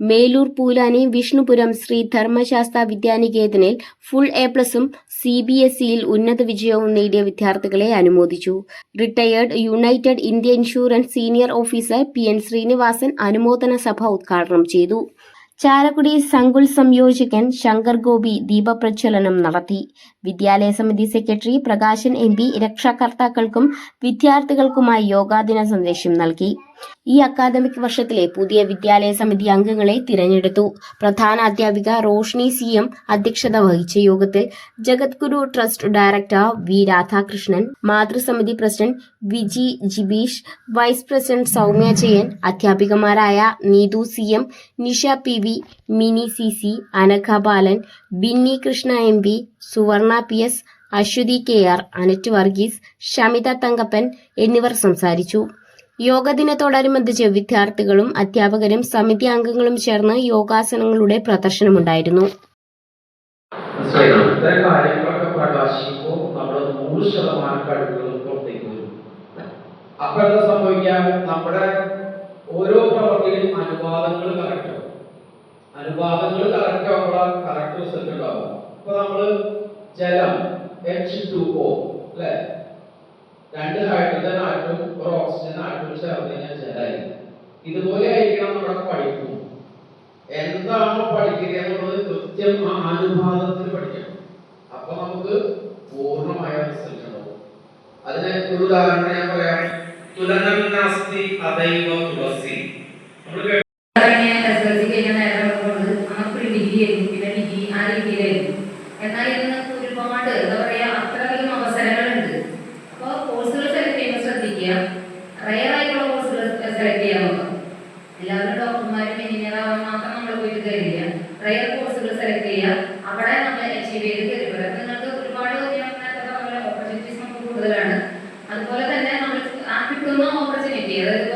മേലൂർ പൂലാനി വിഷ്ണുപുരം ശ്രീ ധർമ്മശാസ്ത്ര വിദ്യാനികേതനിൽ full A പ്ലസും C B S ഇയിൽ ഉന്നത വിജയവും നേടിയ വിദ്യാർത്ഥികളെ അനുമോദിച്ചു. Retired United India insurance senior officer P N Srinivasan അനുമോദന സഭ ഉദ്ഘാടനം ചെയ്തു. ചാലക്കുടി സങ്കുൽ സംയോജകൻ ശങ്കർ ഗോപി ദീപപ്രജ്വലനം നടത്തി. വിദ്യാലയ സമിതി സെക്രട്ടറി പ്രകാശൻ എം പി രക്ഷാകർത്താക്കൾക്കും വിദ്യാർത്ഥികൾക്കുമായി യോഗാദിന സന്ദേശം നൽകി. ഈ അക്കാദമിക് വർഷത്തിലെ പുതിയ വിദ്യാലയ സമിതി അംഗങ്ങളെ തിരഞ്ഞെടുത്തു. പ്രധാന അധ്യാപിക റോഷ്നി സി എം അധ്യക്ഷത വഹിച്ച യോഗത്തിൽ Jagadguru trust director V Radhakrishnan മാതൃസമിതി president Viji Jibeesh vice president Soumya Jayan അധ്യാപികമാരായ Neethu C M Nisha P V Mini C C Anagha Balan Binny Krishna M P Suvarna P S Aswathy K R Annette Varghese Shamitha Thankappan എന്നിവർ സംസാരിച്ചു. യോഗദിനത്തോടനുബന്ധിച്ച് വിദ്യാർത്ഥികളും അധ്യാപകരും സമിതി അംഗങ്ങളും ചേർന്ന് യോഗാസനങ്ങളുടെ പ്രദർശനമുണ്ടായിരുന്നു. കാര്യങ്ങളൊക്കെ പ്രകാശിക്കുമ്പോൾ നമ്മുടെ ഓരോ പ്രവർത്തിയിലും അനുപാതങ്ങൾ കറക്റ്റ് ആവും. അനുപാതങ്ങൾ കറക്റ്റ് ആവുമ്പോൾ കറക്റ്റ് റിസൾട്ട് ഉണ്ടാവും നമ്മൾ ജലം എച്ച് ടു അല്ലെ രണ്ട് ഹൈഡ്രജൻ ആറ്റവും ഒരു ഓക്സിജൻ ആറ്റവും ചേർന്ന് കഴിഞ്ഞാൽ ജലായി ഇതുപോലെ ആയിരിക്കണം നമ്മൾ പഠിപ്പും എന്താണോ പഠിക്കുക എന്നുള്ളത് കൃത്യം ആ അനുപാതത്തിൽ പഠിക്കണം. അപ്പൊ നമുക്ക് പൂർണമായ റിസൾട്ട് ഉണ്ടാവും. അതിന് ഒരു ഉദാഹരണം ഞാൻ പറയാം. തുലനം നാസ്തി അതൈവ തുളസി. നമ്മൾ കേട്ട എല്ലാവരും ഡോക്ടർമാരും എഞ്ചിനീയർ മാത്രം നമ്മൾ പോയിട്ട് കയറില്ല റയർ കോഴ്സുകൾ സെലക്ട് ചെയ്യുക. അവിടെ നമ്മൾ അച്ചീവ് ചെയ്ത് കയറി. വരാം നിങ്ങൾക്ക് ഒരുപാട് ഓപ്പർച്യൂണിറ്റീസ് നമുക്ക് കൂടുതലാണ്. അതുപോലെ തന്നെ നമ്മൾ ആ കിട്ടുന്ന ഓപ്പർച്യൂണിറ്റി അതായത്